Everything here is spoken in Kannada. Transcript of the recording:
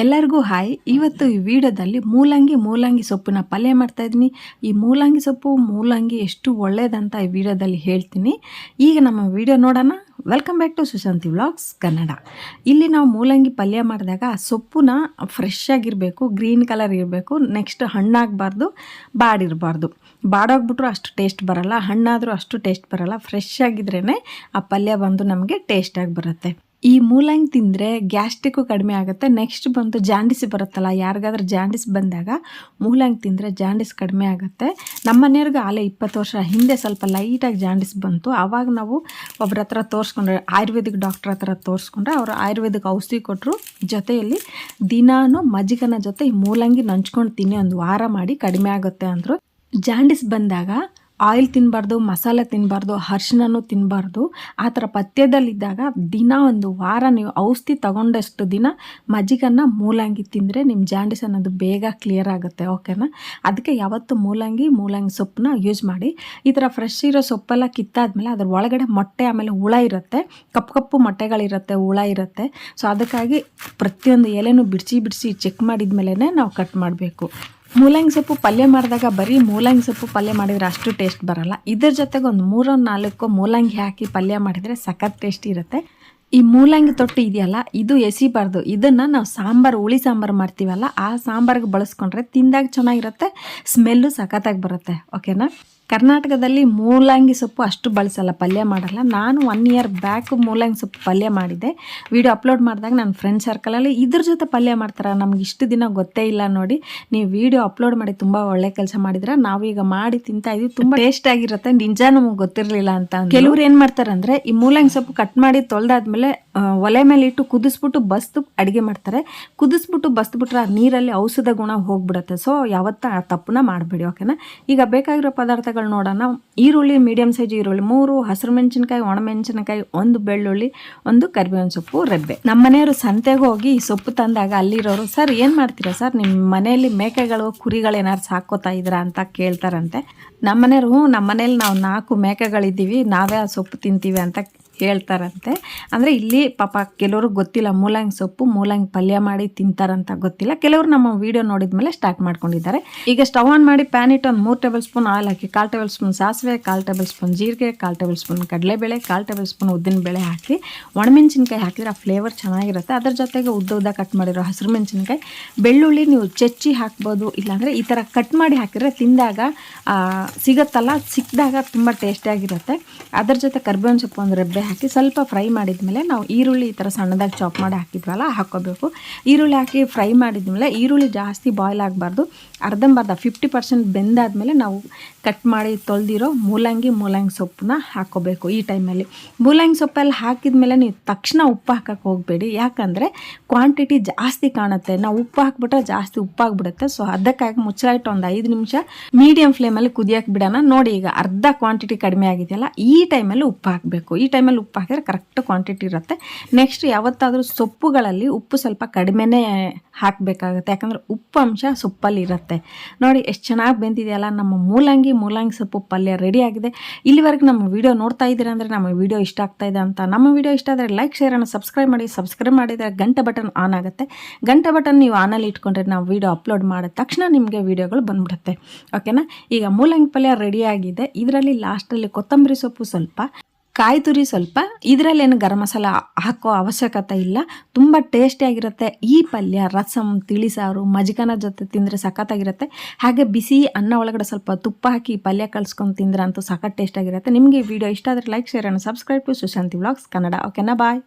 ಎಲ್ಲರಿಗೂ ಹಾಯ್. ಇವತ್ತು ಈ ವಿಡಿಯೋದಲ್ಲಿ ಮೂಲಂಗಿ ಮೂಲಂಗಿ ಸೊಪ್ಪನ್ನ ಪಲ್ಯ ಮಾಡ್ತಾ ಇದ್ದೀನಿ. ಈ ಮೂಲಂಗಿ ಸೊಪ್ಪು, ಮೂಲಂಗಿ ಎಷ್ಟು ಒಳ್ಳೆಯದಂತ ಈ ವಿಡಿಯೋದಲ್ಲಿ ಹೇಳ್ತೀನಿ. ಈಗ ನಮ್ಮ ವಿಡಿಯೋ ನೋಡೋಣ. Welcome back to Sushanti vlogs Kannada ಇಲ್ಲಿ ನಾವು ಮೂಲಂಗಿ ಪಲ್ಯ ಮಾಡಿದಾಗ ಆ ಸೊಪ್ಪುನ ಫ್ರೆಶ್ ಆಗಿರಬೇಕು ಗ್ರೀನ್ ಕಲರ್ ಇರಬೇಕು ನೆಕ್ಸ್ಟ್ ಹಣ್ಣಾಗಬಾರ್ದು ಬಾಡಿರಬಾರ್ದು ಬಾಡೋಗ್ಬಿಟ್ರು ಅಷ್ಟು ಟೇಸ್ಟ್ ಬರಲ್ಲ, ಹಣ್ಣಾದರೂ ಅಷ್ಟು ಟೇಸ್ಟ್ ಬರಲ್ಲ. ಫ್ರೆಶ್ ಆಗಿದ್ರೇ ಆ ಪಲ್ಯ ಬಂದು ನಮಗೆ ಟೇಸ್ಟಾಗಿ ಬರುತ್ತೆ. ಈ ಮೂಲಂಗಿ ತಿಂದರೆ ಗ್ಯಾಸ್ಟ್ರಿಕ್ಕು ಕಡಿಮೆ ಆಗುತ್ತೆ. ನೆಕ್ಸ್ಟ್ ಬಂತು ಜಾಂಡಿಸ್ ಬರುತ್ತಲ್ಲ, ಯಾರಿಗಾದ್ರೂ ಜಾಂಡಿಸ್ ಬಂದಾಗ ಮೂಲಂಗಿ ತಿಂದರೆ ಜಾಂಡಿಸ್ ಕಡಿಮೆ ಆಗುತ್ತೆ. ನಮ್ಮ ಮನೆಯವ್ರಿಗೆ ಆಲೇ ಇಪ್ಪತ್ತು ವರ್ಷ ಹಿಂದೆ ಸ್ವಲ್ಪ ಲೈಟಾಗಿ ಜಾಂಡಿಸ್ ಬಂತು. ಆವಾಗ ನಾವು ಒಬ್ಬರ ಹತ್ರ ತೋರಿಸ್ಕೊಂಡ್ರೆ, ಆಯುರ್ವೇದಿಕ್ ಡಾಕ್ಟ್ರ್ ಹತ್ರ ತೋರಿಸ್ಕೊಂಡ್ರೆ ಅವರು ಆಯುರ್ವೇದಿಕ್ ಔಷಧಿ ಕೊಟ್ಟರು ಜೊತೆಯಲ್ಲಿ ದಿನಾನು ಮಜ್ಜಿಗನ ಜೊತೆ ಈ ಮೂಲಂಗಿ ನಂಚ್ಕೊಂಡು ತಿನ್ನಿ, ಒಂದು ವಾರ ಮಾಡಿ ಕಡಿಮೆ ಆಗುತ್ತೆ ಅಂದರು. ಜಾಂಡಿಸ್ ಬಂದಾಗ ಆಯಿಲ್ ತಿನ್ನಬಾರ್ದು ಮಸಾಲೆ ತಿನ್ನಬಾರ್ದು ಅರ್ಶಿನೂ ತಿನ್ನಬಾರ್ದು ಆ ಥರ ಪಥ್ಯದಲ್ಲಿದ್ದಾಗ ದಿನ ಒಂದು ವಾರ ನೀವು ಔಷಧಿ ತಗೊಂಡಷ್ಟು ದಿನ ಮಜ್ಜಿಗನ್ನು ಮೂಲಂಗಿ ತಿಂದರೆ ನಿಮ್ಮ ಜಾಂಡಿಸ್ ಅನ್ನೋದು ಬೇಗ ಕ್ಲಿಯರ್ ಆಗುತ್ತೆ ಓಕೆನಾ ಅದಕ್ಕೆ ಯಾವತ್ತು ಮೂಲಂಗಿ ಮೂಲಂಗಿ ಸೊಪ್ಪನ್ನ ಯೂಸ್ ಮಾಡಿ. ಈ ಥರ ಫ್ರೆಶ್ ಇರೋ ಸೊಪ್ಪೆಲ್ಲ ಕಿತ್ತಾದ್ಮೇಲೆ ಅದ್ರ ಒಳಗಡೆ ಮೊಟ್ಟೆ ಆಮೇಲೆ ಹುಳ ಇರುತ್ತೆ, ಕಪ್ಪು ಕಪ್ಪು ಮೊಟ್ಟೆಗಳಿರುತ್ತೆ, ಹುಳ ಇರುತ್ತೆ. ಸೊ ಅದಕ್ಕಾಗಿ ಪ್ರತಿಯೊಂದು ಎಲೆನೂ ಬಿಡಿಸಿ ಬಿಡಿಸಿ ಚೆಕ್ ಮಾಡಿದ ಮೇಲೆ ನಾವು ಕಟ್ ಮಾಡಬೇಕು. ಮೂಲಂಗಿ ಸೊಪ್ಪು ಪಲ್ಯ ಮಾಡಿದಾಗ ಬರೀ ಮೂಲಂಗಿ ಸೊಪ್ಪು ಪಲ್ಯ ಮಾಡಿದರೆ ಅಷ್ಟು ಟೇಸ್ಟ್ ಬರಲ್ಲ. ಇದ್ರ ಜೊತೆಗೆ ಒಂದು ಮೂರೋ ನಾಲ್ಕು ಮೂಲಂಗಿ ಹಾಕಿ ಪಲ್ಯ ಮಾಡಿದರೆ ಸಖತ್ ಟೇಸ್ಟ್ ಇರುತ್ತೆ. ಈ ಮೂಲಂಗಿ ತೊಟ್ಟು ಇದೆಯಲ್ಲ, ಇದು ಎಸಿಬಾರ್ದು. ಇದನ್ನು ನಾವು ಸಾಂಬಾರು, ಹುಳಿ ಸಾಂಬಾರು ಮಾಡ್ತೀವಲ್ಲ, ಆ ಸಾಂಬಾರಿಗೆ ಬಳಸ್ಕೊಂಡ್ರೆ ತಿಂದಾಗ ಚೆನ್ನಾಗಿರುತ್ತೆ ಸ್ಮೆಲ್ಲು ಸಖತ್ತಾಗಿ ಬರುತ್ತೆ. ಓಕೆನಾ ಕರ್ನಾಟಕದಲ್ಲಿ ಮೂಲಂಗಿ ಸೊಪ್ಪು ಅಷ್ಟು ಬಳಸಲ್ಲ, ಪಲ್ಯ ಮಾಡಲ್ಲ. ನಾನು ಒನ್ ಇಯರ್ ಬ್ಯಾಕ್ ಮೂಲಂಗಿ ಸೊಪ್ಪು ಪಲ್ಯ ಮಾಡಿದ್ದೆ. ವಿಡಿಯೋ ಅಪ್ಲೋಡ್ ಮಾಡಿದಾಗ ನನ್ನ ಫ್ರೆಂಡ್ ಸರ್ಕಲಲ್ಲಿ ಇದ್ರ ಜೊತೆ ಪಲ್ಯ ಮಾಡ್ತಾರೆ? ನಮ್ಗೆ ಇಷ್ಟು ದಿನ ಗೊತ್ತೇ ಇಲ್ಲ ನೋಡಿ. ನೀವು ವಿಡಿಯೋ ಅಪ್ಲೋಡ್ ಮಾಡಿ ತುಂಬ ಒಳ್ಳೆ ಕೆಲಸ ಮಾಡಿದ್ರೆ? ನಾವೀಗ ಮಾಡಿ ತಿಂತಾ ಇದೀವಿ. ತುಂಬ ಟೇಸ್ಟ್ ಆಗಿರುತ್ತೆ. ನಿಜ ನಮಗೆ ಗೊತ್ತಿರಲಿಲ್ಲ ಅಂತ ಕೆಲವ್ರು ಏನು ಮಾಡ್ತಾರೆ ಅಂದರೆ, ಈ ಮೂಲಂಗಿ ಸೊಪ್ಪು ಕಟ್ ಮಾಡಿ ತೊಳೆದಾದ್ಮೇಲೆ ಒಲೆ ಮೇಲೆ ಇಟ್ಟು ಕುದಿಸ್ಬಿಟ್ಟು ಬಸ್ತು ಅಡುಗೆ ಮಾಡ್ತಾರೆ. ಕುದಿಸ್ಬಿಟ್ಟು ಬಸ್ದುಬಿಟ್ರೆ ಆ ನೀರಲ್ಲಿ ಔಷಧ ಗುಣ ಹೋಗ್ಬಿಡುತ್ತೆ. ಸೊ ಯಾವತ್ತ ಆ ತಪ್ಪನ್ನ ಮಾಡಬೇಡಿ ಓಕೆನಾ ಈಗ ಬೇಕಾಗಿರೋ ಪದಾರ್ಥಗಳು ನೋಡೋಣ. ಈರುಳ್ಳಿ ಮೀಡಿಯಮ್ ಸೈಜ್ ಈರುಳ್ಳಿ, ಮೂರು ಹಸಿರು ಮೆಣಸಿನ್ಕಾಯಿ ಒಣಮೆಣಸಿನಕಾಯಿ ಒಂದು ಬೆಳ್ಳುಳ್ಳಿ, ಒಂದು ಕರಿಬೇವಿನ ಸೊಪ್ಪು, ರೆಬ್ಬೆ. ನಮ್ಮ ಮನೆಯವರು ಸಂತೆಗೆ ಹೋಗಿ ಈ ಸೊಪ್ಪು ತಂದಾಗ ಅಲ್ಲಿರೋರು, ಸರ್, ಏನು ಮಾಡ್ತೀರಾ ಸರ್? ನಿಮ್ಮ ಮನೆಯಲ್ಲಿ ಮೇಕೆಗಳು, ಕುರಿಗಳು ಏನಾದ್ರು ಸಾಕೋತಾ ಇದ್ದೀರಾ ಅಂತ ಕೇಳ್ತಾರಂತೆ. ನಮ್ಮ ಮನೆಯವರು, ಹ್ಞೂ ನಮ್ಮ ಮನೇಲಿ ನಾವು ನಾಲ್ಕು ಮೇಕೆಗಳಿದ್ದೀವಿ, ನಾವೇ ಆ ಸೊಪ್ಪು ತಿಂತೀವಿ ಅಂತ ಹೇಳ್ತಾರಂತೆ. ಅಂದರೆ ಇಲ್ಲಿ ಪಾಪ ಕೆಲವ್ರಿಗೆ ಗೊತ್ತಿಲ್ಲ, ಮೂಲಂಗಿ ಸೊಪ್ಪು, ಮೂಲಂಗಿ ಪಲ್ಯ ಮಾಡಿ ತಿಂತಾರಂತ ಗೊತ್ತಿಲ್ಲ. ಕೆಲವರು ನಮ್ಮ ವಿಡಿಯೋ ನೋಡಿದ ಮೇಲೆ ಸ್ಟಾರ್ಟ್ ಮಾಡ್ಕೊಂಡಿದ್ದಾರೆ. ಈಗ ಸ್ಟವ್ ಆನ್ ಮಾಡಿ ಪ್ಯಾನ್ ಇಟ್ಟು ಒಂದು ಮೂರು ಟೇಬಲ್ ಸ್ಪೂನ್ ಆಯಿಲ್ ಹಾಕಿ, ಕಾಲು ಟೇಬಲ್ ಸ್ಪೂನ್ ಸಾಸಿವೆ, ಕಾಲು ಟೇಬಲ್ ಸ್ಪೂನ್ ಜೀರಿಗೆ, ಕಾಲು ಟೇಬಲ್ ಸ್ಪೂನ್ ಕಡಲೆಬೇಳೆ, ಕಾಲು ಟೇಬಲ್ ಸ್ಪೂನ್ ಉದ್ದಿನಬೇಳೆ ಹಾಕಿ, ಒಣಮೆಣಸಿನ್ಕಾಯಿ ಹಾಕಿದ್ರೆ ಆ ಫ್ಲೇವರ್ ಚೆನ್ನಾಗಿರುತ್ತೆ. ಅದ್ರ ಜೊತೆಗೆ ಉದ್ದ ಉದ್ದ ಕಟ್ ಮಾಡಿರೋ ಹಸಿರು ಮೆಣಸಿನ್ಕಾಯಿ, ಬೆಳ್ಳುಳ್ಳಿ ನೀವು ಚಚ್ಚಿ ಹಾಕ್ಬೋದು. ಇಲ್ಲಾಂದರೆ ಈ ಥರ ಕಟ್ ಮಾಡಿ ಹಾಕಿದ್ರೆ ತಿಂದಾಗ ಸಿಗುತ್ತಲ್ಲ, ಸಿಕ್ಕಿದಾಗ ತುಂಬ ಟೇಸ್ಟಿಯಾಗಿರುತ್ತೆ ಅದ್ರ ಜೊತೆ ಕರ್ಬೇವಿನ ಸೊಪ್ಪು ಒಂದು ರೆಬ್ಬೆ ಹಾಕಿ ಸ್ವಲ್ಪ ಫ್ರೈ ಮಾಡಿದ್ಮೇಲೆ ನಾವು ಈರುಳ್ಳಿ ಈ ಥರ ಸಣ್ಣದಾಗಿ ಚಾಪ್ ಮಾಡಿ ಹಾಕಿದ್ವಲ್ಲ, ಹಾಕ್ಕೋಬೇಕು. ಈರುಳ್ಳಿ ಹಾಕಿ ಫ್ರೈ ಮಾಡಿದ್ಮೇಲೆ ಈರುಳ್ಳಿ ಜಾಸ್ತಿ ಬಾಯ್ಲ್ ಆಗಬಾರ್ದು. ಅರ್ಧಂಬರ್ಧ ಫಿಫ್ಟಿ ಪರ್ಸೆಂಟ್ ಬೆಂದಾದಮೇಲೆ ನಾವು ಕಟ್ ಮಾಡಿ ತೊಳೆದಿರೋ ಮೂಲಂಗಿ ಮೂಲಂಗಿ ಸೊಪ್ಪನ್ನ ಹಾಕೋಬೇಕು ಈ ಟೈಮಲ್ಲಿ. ಮೂಲಂಗಿ ಸೊಪ್ಪಲ್ಲಿ ಹಾಕಿದ ಮೇಲೆ ನೀವು ತಕ್ಷಣ ಉಪ್ಪು ಹಾಕಕ್ಕೆ ಹೋಗಬೇಡಿ. ಯಾಕಂದರೆ ಕ್ವಾಂಟಿಟಿ ಜಾಸ್ತಿ ಕಾಣುತ್ತೆ. ನಾವು ಉಪ್ಪು ಹಾಕ್ಬಿಟ್ರೆ ಜಾಸ್ತಿ ಉಪ್ಪಾಗ್ಬಿಡುತ್ತೆ ಸೊ ಅದಕ್ಕಾಗಿ ಮುಚ್ಚಾಯಿಟ್ಟು ಒಂದು ಐದು ನಿಮಿಷ ಮೀಡಿಯಂ ಫ್ಲೇಮಲ್ಲಿ ಕುದಿಯಕ್ಕೆ ಬಿಡೋಣ. ನೋಡಿ ಈಗ ಅರ್ಧ ಕ್ವಾಂಟಿಟಿ ಕಡಿಮೆ ಆಗಿದೆಯಲ್ಲ, ಈ ಟೈಮಲ್ಲಿ ಉಪ್ಪು ಹಾಕಬೇಕು. ಈ ಟೈಮಲ್ಲಿ ಉಪ್ಪು ಹಾಕಿದರೆ ಕರೆಕ್ಟ್ ಕ್ವಾಂಟಿಟಿ ಇರುತ್ತೆ. ನೆಕ್ಸ್ಟ್ ಯಾವತ್ತಾದರೂ ಸೊಪ್ಪುಗಳಲ್ಲಿ ಉಪ್ಪು ಸ್ವಲ್ಪ ಕಡಿಮೆನೇ ಹಾಕಬೇಕಾಗುತ್ತೆ. ಯಾಕಂದರೆ ಉಪ್ಪು ಅಂಶ ಸೊಪ್ಪಲ್ಲಿ ಇರುತ್ತೆ. ನೋಡಿ, ಎಷ್ಟು ಚೆನ್ನಾಗಿ ಬೆಂದಿದೆಯಲ್ಲ. ನಮ್ಮ ಮೂಲಂಗಿ ಮೂಲಂಗಿ ಸೊಪ್ಪು ಪಲ್ಯ ರೆಡಿ ಆಗಿದೆ. ಇಲ್ಲಿವರೆಗೆ ನಮ್ಮ ವಿಡಿಯೋ ನೋಡ್ತಾ ಇದ್ದೀರಾ ಅಂದರೆ ನಮ್ಮ ವಿಡಿಯೋ ಇಷ್ಟ ಆಗ್ತಾ ಇದೆ ಅಂತ. ನಮ್ಮ ವಿಡಿಯೋ ಇಷ್ಟ ಆದರೆ ಲೈಕ್ ಶೇರನ್ನು ಸಬ್ಸ್ಕ್ರೈಬ್ ಮಾಡಿ. ಸಬ್ಸ್ಕ್ರೈಬ್ ಮಾಡಿದರೆ ಗಂಟೆ ಬಟನ್ ಆನ್ ಆಗುತ್ತೆ. ಗಂಟೆ ಬಟನ್ ನೀವು ಆನಲ್ಲಿ ಇಟ್ಕೊಂಡ್ರೆ ನಾವು ವಿಡಿಯೋ ಅಪ್ಲೋಡ್ ಮಾಡಿದ ತಕ್ಷಣ ನಿಮಗೆ ವಿಡಿಯೋಗಳು ಬಂದ್ಬಿಡುತ್ತೆ. ಓಕೆನಾ ಈಗ ಮೂಲಂಗಿ ಪಲ್ಯ ರೆಡಿಯಾಗಿದೆ ಇದರಲ್ಲಿ ಲಾಸ್ಟಲ್ಲಿ ಕೊತ್ತಂಬರಿ ಸೊಪ್ಪು ಸ್ವಲ್ಪ. ಕಾಯಿ ತುರಿ ಸ್ವಲ್ಪ. ಇದರಲ್ಲೇನು ಗರಂ ಮಸಾಲ ಹಾಕೋ ಅವಶ್ಯಕತೆ ಇಲ್ಲ. ತುಂಬ ಟೇಸ್ಟಿಯಾಗಿರುತ್ತೆ ಈ ಪಲ್ಯ ರಸಮ್ ತಿಳಿಸಾರು ಮಜ್ಗನ ಜೊತೆ ತಿಂದರೆ ಸಖತ್ತಾಗಿರುತ್ತೆ. ಹಾಗೆ ಬಿಸಿ ಅನ್ನ ಒಳಗಡೆ ಸ್ವಲ್ಪ ತುಪ್ಪ ಹಾಕಿ ಪಲ್ಯ ಕಳ್ಸ್ಕೊಂಡು ತಿಂದ್ರೆ ಅಂತೂ ಸಖತ್ ಟೇಸ್ಟಾಗಿರುತ್ತೆ ನಿಮಗೆ ವಿಡಿಯೋ ಇಷ್ಟ ಆದರೆ like share subscribe to Sushanti vlogs Kannada ಓಕೆನಾ ಬಾಯ್